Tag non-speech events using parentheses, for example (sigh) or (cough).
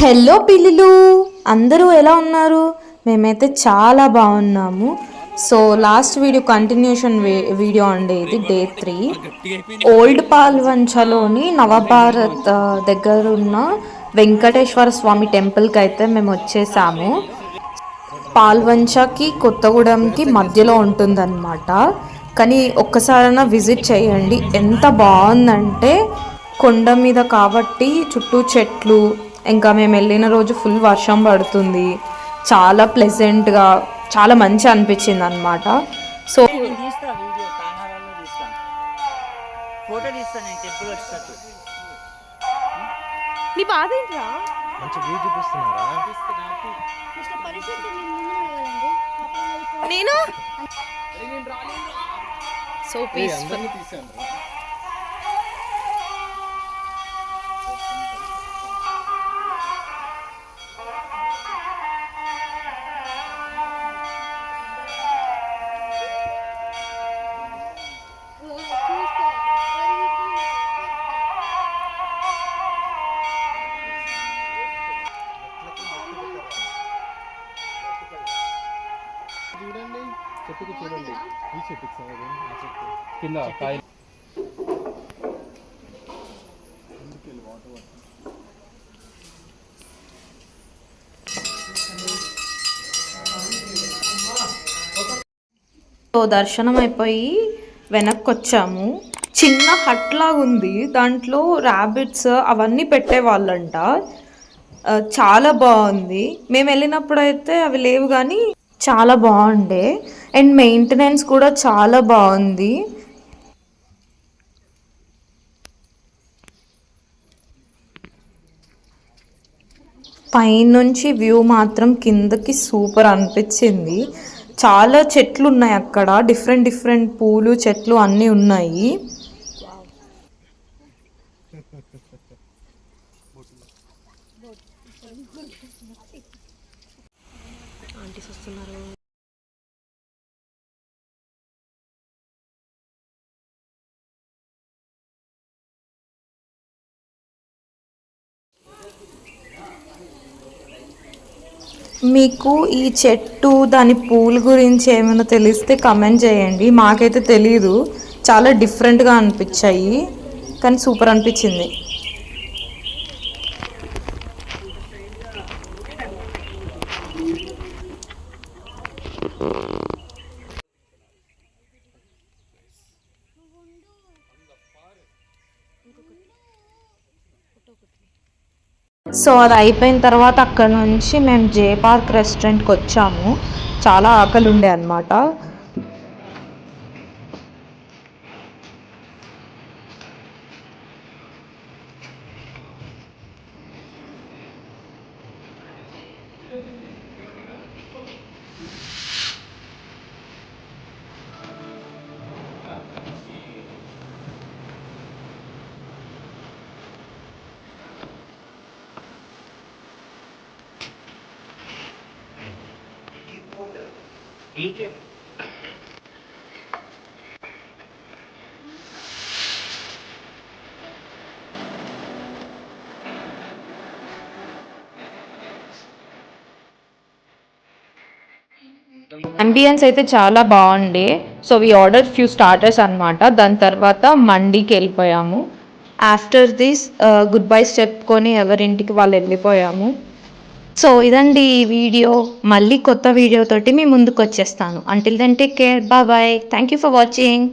Hello పిల్లులు అందరూ ఎలా ఉన్నారు? మేమైతే చాలా బాగున్నాము. So last video continuation video అండి ఇది డే త్రీ ఓల్డ్ పాల్వంచలోని నవభారత్ దగ్గర ఉన్న వెంకటేశ్వర స్వామి టెంపుల్కి అయితే మేము వచ్చేసాము. పాల్వంచకి కొత్తగూడెంకి మధ్యలో ఉంటుందన్నమాట. కానీ ఒక్కసారైనా విజిట్ చేయండి. ఎంత బాగుందంటే కొండ మీద కాబట్టి చుట్టూ చెట్లు ఇంకా మేము వెళ్ళిన రోజు ఫుల్ వర్షం పడుతుంది. చాలా ప్లెజెంట్గా చాలా మంచి అనిపించింది అనమాట సో తీస్తా వీడియో కెమెరాలో తీస్తా. ఫోటో తీస్తా నేను టెంపుల్ వచ్చేటట్టు నీ బాధ ఏంట్రా? మంచి వ్యూ చూపిస్తున్నారా? నేను? సో పీస్ఫుల్ చెట్టుకు చూడండి. ఈ చెట్టుకు కింద కాయలు సో దర్శనం అయిపోయి వెనక్కి వచ్చాము చిన్న హట్ లాగా ఉంది దాంట్లో ర్యాబిట్స్ అవన్నీ పెట్టేవాళ్ళంట. చాలా బాగుంది. మేము వెళ్ళినప్పుడు అయితే అవి లేవు కానీ చాలా బాగుండే. అండ్ మెయింటెనెన్స్ కూడా చాలా బాగుంది. పైనుంచి వ్యూ మాత్రం కిందకి సూపర్ అనిపించింది. చాలా చెట్లు ఉన్నాయి అక్కడ. డిఫరెంట్ డిఫరెంట్ పూలు చెట్లు అన్నీ ఉన్నాయి. (laughs) మీకు ఈ చెట్టు దాని పూల గురించి ఏమైనా తెలిస్తే కమెంట్ చేయండి. మాకైతే తెలీదు. చాలా డిఫరెంట్గా అనిపించాయి. కానీ సూపర్ అనిపించింది. సో అది అయిపోయిన తర్వాత అక్కడ నుంచి మేము జే పార్క్ రెస్టారెంట్కి వచ్చాము. చాలా ఆకలి ఉండే అనమాట అంబియన్స్ అయితే చాలా బాగుండే so we order few starters అన్నమాట. దాని తర్వాత మండీకి వెళ్ళిపోయాము. ఆఫ్టర్ దిస్ గుడ్ బైస్ చెప్పుకొని ఎవరింటికి వాళ్ళు వెళ్ళిపోయాము. సో ఇదండి ఈ వీడియో. మళ్ళీ కొత్త వీడియోతోటి మీ ముందుకు వచ్చేస్తాను until then take care bye bye thank you for watching